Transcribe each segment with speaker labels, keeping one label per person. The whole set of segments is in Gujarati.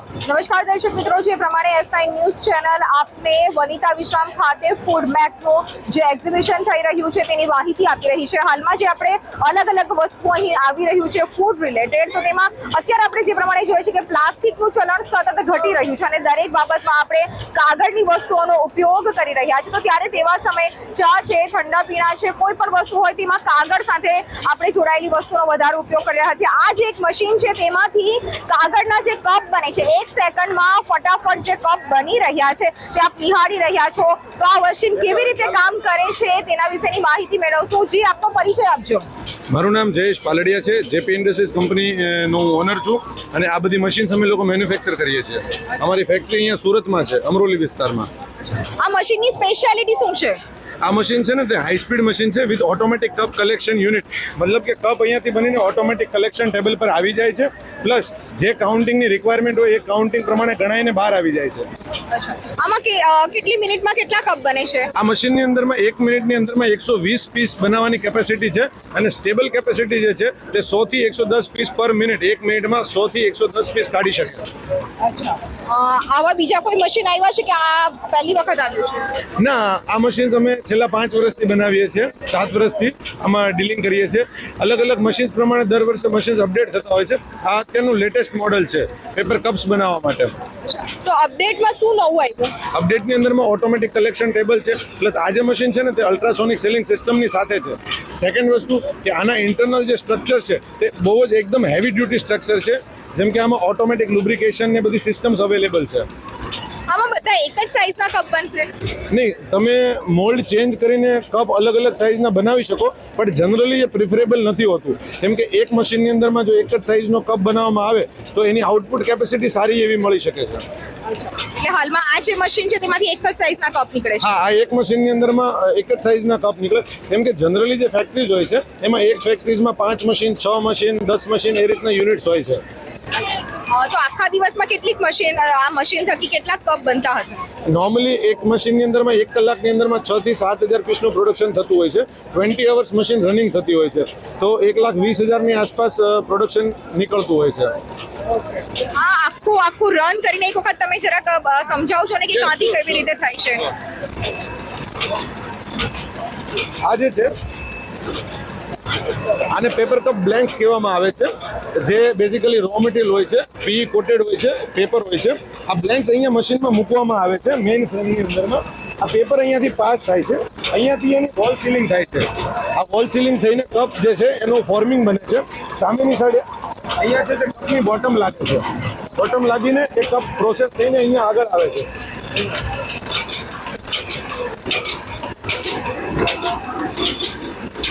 Speaker 1: નમસ્કાર દર્શક મિત્રો, જે પ્રમાણે એસ નાઇન ન્યૂઝ ચેનલ આપને વનિતા વિશ્રામ ખાતે ફૂડ મેકનું જે એક્ઝિબિશન થઈ રહ્યું છે તેની માહિતી આપી રહી છે. હાલમાં જે આપણે અલગ અલગ વસ્તુ અહીં આવી રહ્યું છે ફૂડ રિલેટેડ તો તેમાં અત્યારે આપણે જે પ્રમાણે જોઈએ છે કે પ્લાસ્ટિકનું ચલણ સતત ઘટી રહ્યું છે અને દરેક બાબતમાં આપણે કાગળની વસ્તુઓનો ઉપયોગ કરી રહ્યા છીએ તો ત્યારે તેવા સમયે ચા છે, ઠંડા પીણા છે, કોઈ પણ વસ્તુ હોય તેમાં કાગળ સાથે આપણે જોડાયેલી વસ્તુનો વધારે ઉપયોગ કરી રહ્યા છીએ. આ જે એક મશીન છે તેમાંથી કાગળના જે કપ બને છે એક સેકન્ડમાં ફટાફટ જે કપ બની રહ્યા છે તે આપ નિહાળી રહ્યા છો. તો આ મશીન કેવી રીતે કામ કરે છે તેના વિશેની માહિતી મેળવશું. જી આપનો પરિચય આપજો.
Speaker 2: મારું નામ જયેશ પાલડિયા છે. જેપી ઇન્ડસ્ટ્રીઝ કંપની નો ઓનર છું અને આ બધી મશીન્સ અમે લોકો મેન્યુફેક્ચર કરીએ છીએ. અમારી ફેક્ટરી અહીંયા સુરતમાં છે અમરોલી વિસ્તારમાં.
Speaker 1: આ મશીનની સ્પેશિયાલિટી શું છે?
Speaker 2: આ મશીન છે ને તે હાઈ સ્પીડ મશીન છે with automatic cup collection unit મતલબ કે કપ અહીંયાથી બનીને ઓટોમેટિક કલેક્શન ટેબલ પર આવી જાય છે. પ્લસ જે કાઉન્ટિંગની રિક્વાયરમેન્ટ હોય એ કાઉન્ટિંગ પ્રમાણે ગણાઈને બહાર આવી જાય છે.
Speaker 1: આમાં કેટલી મિનિટમાં કેટલા કપ બને છે?
Speaker 2: આ મશીનની અંદરમાં એક મિનિટની અંદરમાં એકસો વીસ પીસ બનાવવાની કેપેસિટી છે અને સ્ટેબલ કેપેસિટી જે છે તે સોથી એકસો દસ પીસ પર મિનિટ એક મિનિટમાં સોથી એકસો દસ પીસ કાઢી શકે.
Speaker 1: આવા બીજા કોઈ મશીન આવ્યા છે કે આ પહેલી વખત આવ્યું છે?
Speaker 2: ના આ મશીન અમે છેલ્લા પાંચ વર્ષથી બનાવીએ છીએ સાત વર્ષથી આમાં ડીલિંગ કરીએ છીએ. અલગ અલગ મશીન્સ પ્રમાણે દર વર્ષે મશીન્સ અપડેટ થતા હોય છે. આ અત્યારનું લેટેસ્ટ મોડલ છે પેપર કપ્સ બનાવવા માટે.
Speaker 1: તો અપડેટમાં શું નવું આવ્યું?
Speaker 2: અપડેટની અંદરમાં ઓટોમેટિક કલેક્શન ટેબલ છે પ્લસ આ જે મશીન છે ને તે અલ્ટ્રાસોનિક સેલિંગ સિસ્ટમની સાથે છે. સેકન્ડ વસ્તુ કે આના ઇન્ટરનલ જે સ્ટ્રક્ચર છે તે બહુ જ એકદમ હેવી ડ્યુટી સ્ટ્રક્ચર છે જેમ કે આમાં ઓટોમેટિક લુબ્રિકેશન ને બધી સિસ્ટમ્સ અવેલેબલ છે.
Speaker 1: આમાં બધા એક જ સાઈઝના કપ બનશે.
Speaker 2: નહીં તમે મોલ્ડ ચેન્જ કરીને કપ અલગ અલગ સાઇઝના બનાવી શકો પણ જનરલી એ પ્રિફરેબલ નથી હોતું. કેમ કે એક મશીનની અંદરમાં જો એક જ સાઇઝનો કપ બનાવવામાં આવે તો એની આઉટપુટ કેપેસિટી સારી એવી મળી શકે છે.
Speaker 1: એટલે હાલમાં આ જે મશીન છે તેમાંથી એક જ સાઈઝના કપ નીકળે છે.
Speaker 2: હા આ એક મશીનની અંદરમાં એક જ સાઇઝના કપ નીકળે. કેમ કે જનરલી જે ફેક્ટરીઝ હોય છે એમાં એક ફેક્ટરીઝમાં પાંચ મશીન છ મશીન દસ મશીન એ રીતના યુનિટ્સ હોય છે.
Speaker 1: તો આખા દિવસમાં કેટલીક મશીન આ મશીન થકી કેટલા કપ બનતા હશે?
Speaker 2: નોર્મલી એક મશીનની અંદરમાં એક કલાકની અંદરમાં છ થી સાત હજાર પીસનું પ્રોડક્શન થતું હોય છે. ટ્વેન્ટી અવર્સ મશીન રનિંગ થતી હોય છે. તો એક લાખ વીસ હજારની આસપાસ પ્રોડક્શન નીકળતું હોય છે.
Speaker 1: આ આખું આખું રન કરીને એક વખત તમે જરાક સમજાવશો ને કે ક્યાંથી કેવી રીતે થાય છે?
Speaker 2: આ જે છે આને પેપર કપ બ્લેન્ક્સ કહેવામાં આવે છે. જે બેઝિકલી રો મટીરિયલ હોય છે પી કોટેડ હોય છે પેપર હોય છે. આ બ્લેન્ક્સ અહીંયા મશીનમાં મૂકવામાં આવે છે મેઇન ફ્રેમની અંદરમાં. આ પેપર અહીંયાથી પાસ થાય છે. અહીંયાથી એની વોલ સીલિંગ થાય છે. આ વોલ સીલિંગ થઈને કપ જે છે, એનું ફોર્મિંગ બને છે. સામેની સાઈડે અહીંયા છે તે કપની બોટમ લાગે છે. બોટમ લાગીને એ કપ પ્રોસેસ થઈને અહીંયા આગળ આવે છે.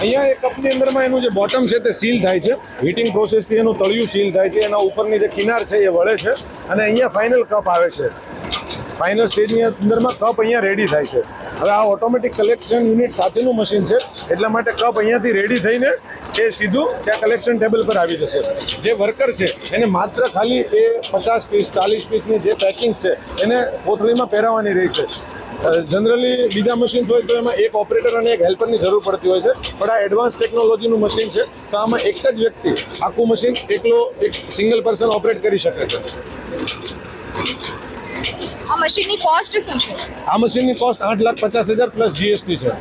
Speaker 2: અહીંયા એ કપની અંદરમાં એનું જે બોટમ છે તે સીલ થાય છે. હીટિંગ પ્રોસેસથી એનું તળિયું સીલ થાય છે. એના ઉપરની જે કિનાર છે એ વળે છે. અને અહીંયા ફાઇનલ કપ આવે છે. ફાઇનલ સ્ટેજની અંદરમાં કપ અહીંયા રેડી થાય છે. હવે આ ઓટોમેટિક કલેક્શન યુનિટ સાથેનું મશીન છે. એટલા માટે કપ અહીંયાથી રેડી થઈને એ સીધું ત્યાં કલેક્શન ટેબલ પર આવી જશે. જે વર્કર છે, એને માત્ર ખાલી એ પચાસ પીસ ચાલીસ પીસની જે પેકિંગ છે, એને કોથળીમાં પહેરાવવાની રહી છે. જનરલી બીજા મશીન હોય તો એમાં એક ઓપરેટર અને એક હેલ્પરની જરૂર પડતી હોય છે. પણ આ એડવાન્સ ટેકનોલોજીનું મશીન છે, તો આમાં એક જ વ્યક્તિ આખું મશીન એકલો એક સિંગલ પર્સન ઓપરેટ કરી શકે છે.
Speaker 1: મશીનની કોસ્ટ શું છે?
Speaker 2: આ મશીનની કોસ્ટ આઠ લાખ પચાસ હજાર પ્લસ જીએસટી છે.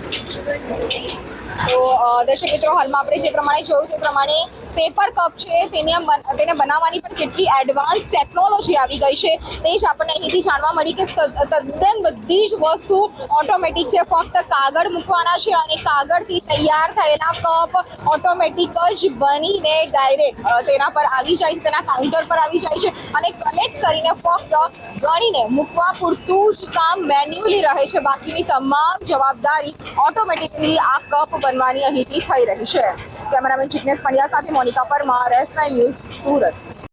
Speaker 1: તો દર્શક મિત્રો હાલમાં આપણે જે પ્રમાણે જોયું તે પ્રમાણે પેપર કપ છે, તેને તેને બનાવવાની પણ કેટલી એડવાન્સ ટેકનોલોજી આવી ગઈ છે. તે જ આપણને અહીંથી જાણવા મળી કે તદ- તદ્દન બધી જ વસ્તુ ઓટોમેટિક છે. ફક્ત કાગળ મૂકવાના છે અને કાગળથી તૈયાર થયેલા કપ ઓટોમેટિક જ બનીને ડાયરેક્ટ તેના પર આવી જાય છે, તેના કાઉન્ટર પર આવી જાય છે અને કલેક્ટ કરીને ફક્ત ગણીને મૂકવા પૂરતું જ કામ મેન્યુઅલી રહે છે. બાકીની તમામ જવાબદારી ઓટોમેટિકલી આ કપ બનવાની અહીંથી થઈ રહી છે. કેમેરામેન જિગ્નેશ પંડ્યા સાથે મોનિકા પરમાર એસઆઈ ન્યૂઝ સુરત.